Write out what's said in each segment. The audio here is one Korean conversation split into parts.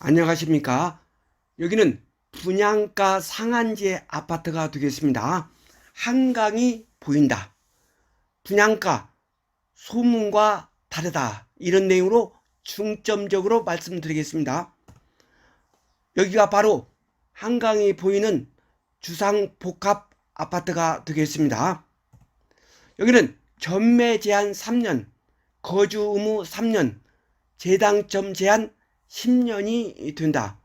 안녕하십니까. 여기는 분양가 상한제 아파트가 되겠습니다. 한강이 보인다. 분양가 소문과 다르다. 이런 내용으로 중점적으로 말씀드리겠습니다. 여기가 바로 한강이 보이는 주상복합 아파트가 되겠습니다. 여기는 전매 제한 3년, 거주 의무 3년, 재당점 제한 10년이 된다.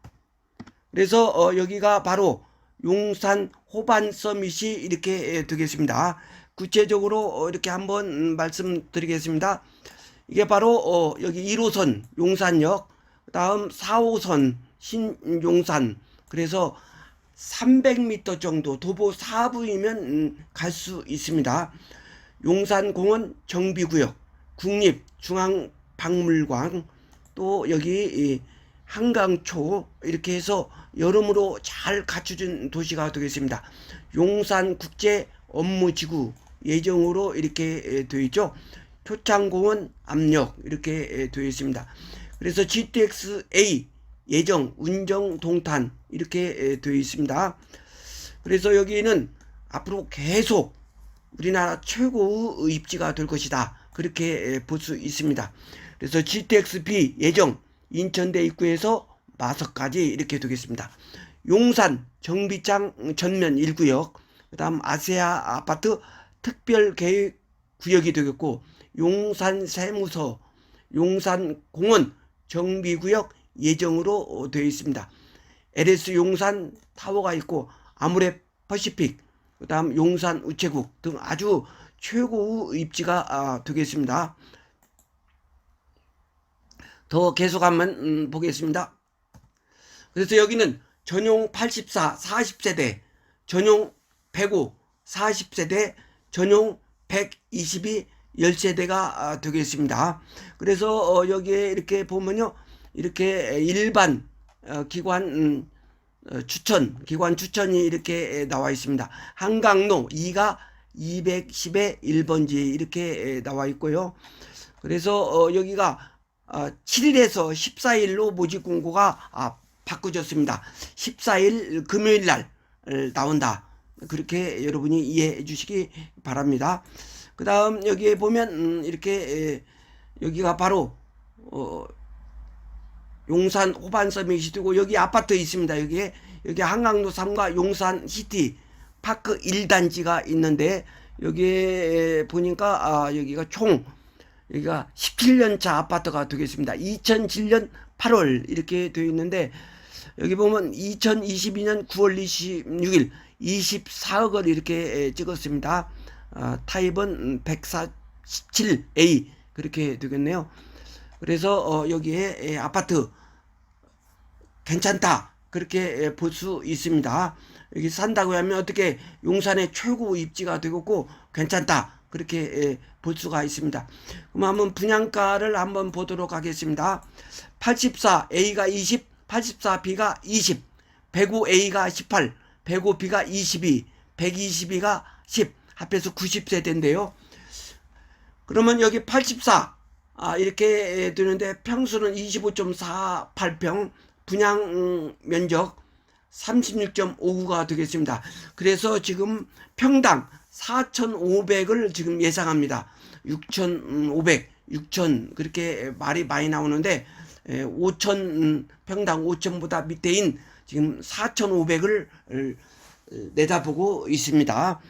그래서 어, 여기가 바로 용산 호반 서밋이 이렇게 되겠습니다. 구체적으로 어, 이렇게 한번 음, 말씀드리겠습니다. 이게 바로 어, 여기 1호선 용산역, 그다음 4호선 신용산. 그래서 300m 정도 도보 4부이면 음, 갈수 있습니다. 용산공원 정비구역, 국립중앙박물관, 또 여기 이 한강초 이렇게 해서 여러모로 잘 갖춰진 도시가 되겠습니다. 용산 국제 업무지구 예정으로 이렇게 되어 있죠. 표창공원 압력 이렇게 되어 있습니다. 그래서 GTX-A 예정 운정 동탄 이렇게 되어 있습니다. 그래서 여기는 앞으로 계속 우리나라 최고의 입지가 될 것이다. 그렇게 볼 수 있습니다. 그래서 GTX-B 예정 인천대 입구에서 마석까지 이렇게 되겠습니다. 용산 정비장 전면 1구역, 그 다음 아세아 아파트 특별계획 구역이 되겠고, 용산 세무서, 용산 공원 정비구역 예정으로 되어 있습니다. LS 용산 타워가 있고, 아무레 퍼시픽, 그 다음 용산 우체국 등 아주 최고의 입지가 아, 되겠습니다. 더 계속 한번 음, 보겠습니다. 그래서 여기는 전용 84 40세대, 전용 105 40세대, 전용 122 10세대가 아, 되겠습니다. 그래서 어, 여기에 이렇게 보면요. 이렇게 일반 어, 기관 음, 어, 추천, 기관 추천이 이렇게 나와 있습니다. 한강로 2가 210의 1번지 이렇게 나와 있고요. 그래서 어, 여기가 7일에서 14일로 모집 공고가 아, 바꾸졌습니다. 14일 금요일 날 나온다. 그렇게 여러분이 이해해 주시기 바랍니다. 그 다음 여기에 보면 음, 이렇게 여기가 바로 어, 용산 호반 서밋이 되고 여기 아파트 있습니다. 여기에 여기 한강로 3과 용산 시티 파크 1단지가 있는데 여기에 보니까 아 여기가 총 여기가 17년 차 아파트가 되겠습니다. 2007년 8월 이렇게 되어 있는데 여기 보면 2022년 9월 26일 24억을 이렇게 찍었습니다. 아, 타입은 147A 그렇게 되겠네요. 그래서 어, 여기에 아파트 괜찮다 그렇게 볼 수 있습니다. 여기 산다고 하면 어떻게 용산의 최고 입지가 되고 괜찮다 그렇게 볼 수가 있습니다. 그럼 한번 분양가를 한번 보도록 하겠습니다. 84A가 20, 84B가 20, 105A가 18, 105B가 22, 122가 10, 합해서 90세대인데요. 그러면 여기 84, 아, 이렇게 되는데 평수는 25.48평, 분양 면적 36.59가 되겠습니다. 그래서 지금 평당 4,500을 지금 예상합니다. 6,500, 6,000 그렇게 말이 많이 나오는데 5,000 평당 5,000보다 밑에인 지금 4,500을 내다보고 있습니다.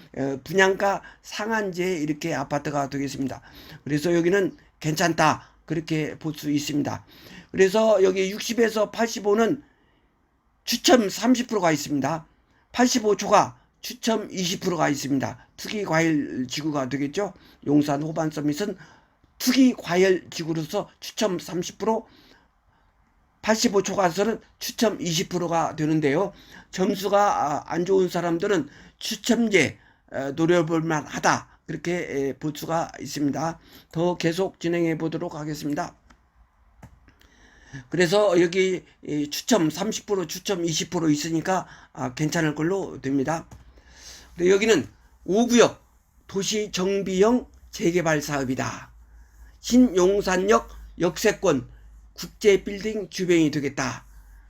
분양가 상한제 이렇게 아파트가 되겠습니다. 그래서 여기는 괜찮다 그렇게 볼 수 있습니다. 그래서 여기 60에서 85는 추첨 30%가 있습니다. 85초가 추첨 20%가 있습니다. 투기 과일 지구가 되겠죠. 용산 호반 서밋은 투기 과일 지구로서 추첨 30% 85초 가서는 추첨 20%가 되는데요. 점수가 안 좋은 사람들은 추첨제 노려볼 만하다. 그렇게 볼 수가 있습니다. 더 계속 진행해 보도록 하겠습니다. 그래서 여기 추첨 30% 추첨 20% 있으니까 아, 괜찮을 걸로 됩니다. 여기는 5구역 도시 정비형 재개발 사업이다. 신용산역 역세권 국제 빌딩 주변이 되겠다.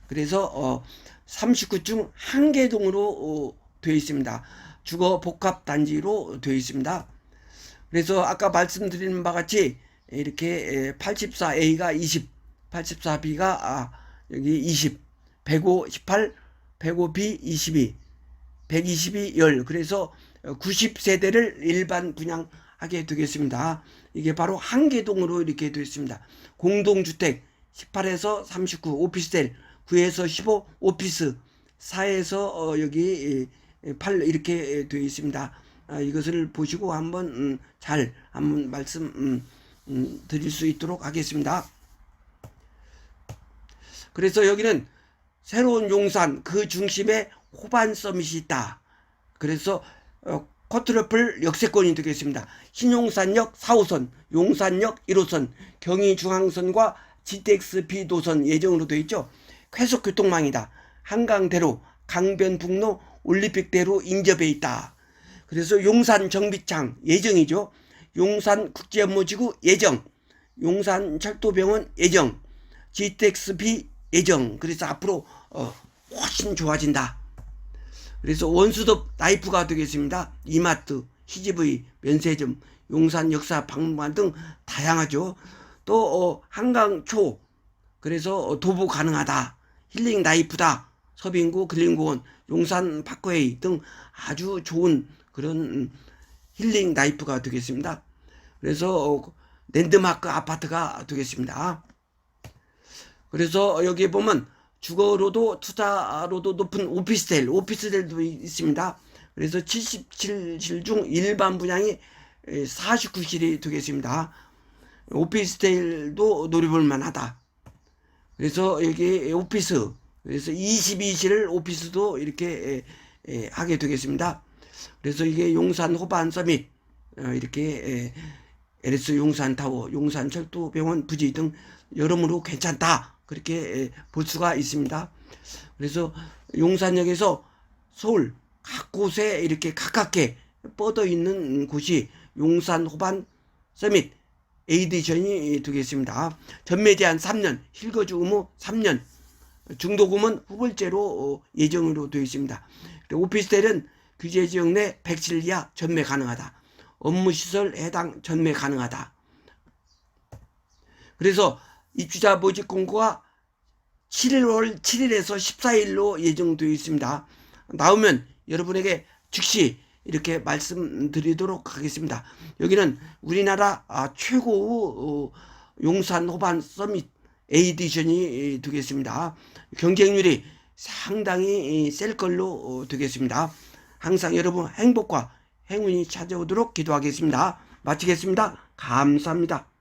그래서 어, 39중 한개 동으로 어, 되어 있습니다. 주거 복합 단지로 되어 있습니다. 그래서 아까 말씀드린 바 같이 이렇게 84A가 20, 84B가 아, 여기 20, 105, 18, 105B 22, 122 열. 그래서 90세대를 일반 분양하게 되겠습니다. 이게 바로 한계동으로 이렇게 되어 있습니다. 공동주택 18에서 39, 오피스텔 9에서 15, 오피스 4에서 어, 여기 8 이렇게 되어 있습니다. 아, 이것을 보시고 한번 음, 잘 한번 말씀 음, 음, 드릴 수 있도록 하겠습니다. 그래서 여기는 새로운 용산 그 중심에 호반 서밋이 있다. 그래서 어, 커트러플 역세권이 되겠습니다. 신용산역 4호선, 용산역 1호선, 경의중앙선과 GTX B 도선 예정으로 되어 있죠. 쾌속 교통망이다. 한강대로, 강변북로, 올림픽대로 인접해 있다. 그래서 용산 정비창 예정이죠. 용산 국제업무지구 예정, 용산 철도병원 예정, GTX B 예정. 그래서 앞으로 어, 훨씬 좋아진다. 그래서 원수덥 라이프가 되겠습니다. 이마트, CGV, 면세점, 용산 역사 박물관 등 다양하죠. 또 어, 한강초 그래서 어, 도보 가능하다. 힐링 라이프다. 서빙구, 근린공원, 용산 파크웨이 등 아주 좋은 그런 음, 힐링 라이프가 되겠습니다. 그래서 어, 랜드마크 아파트가 되겠습니다. 그래서 여기 보면 주거로도 투자로도 높은 오피스텔, 오피스텔도 있습니다. 그래서 77실 중 일반 분양이 49실이 되겠습니다. 오피스텔도 노려볼 만하다. 그래서 여기 오피스, 그래서 22실 오피스도 이렇게 하게 되겠습니다. 그래서 이게 용산 호반 서밋, 어, 이렇게 LS 용산타워, 용산철도병원 부지 등 여러모로 괜찮다. 그렇게 볼 수가 있습니다. 그래서 용산역에서 서울 각 곳에 이렇게 가깝게 뻗어 있는 곳이 용산 호반 서밋 에이디션이 되겠습니다. 전매 제한 3년, 실거주 의무 3년, 중도금은 후불제로 예정으로 되어 있습니다. 오피스텔은 규제 지역 내 100실 이하 전매 가능하다. 업무 시설 해당 전매 가능하다. 그래서 입주자 모집 공고가 7월 7일에서 14일로 예정되어 있습니다. 나오면 여러분에게 즉시 이렇게 말씀드리도록 하겠습니다. 여기는 우리나라 아, 최고 용산 호반 서밋 에이디션이 되겠습니다. 경쟁률이 상당히 셀 걸로 되겠습니다. 항상 여러분 행복과 행운이 찾아오도록 기도하겠습니다. 마치겠습니다. 감사합니다.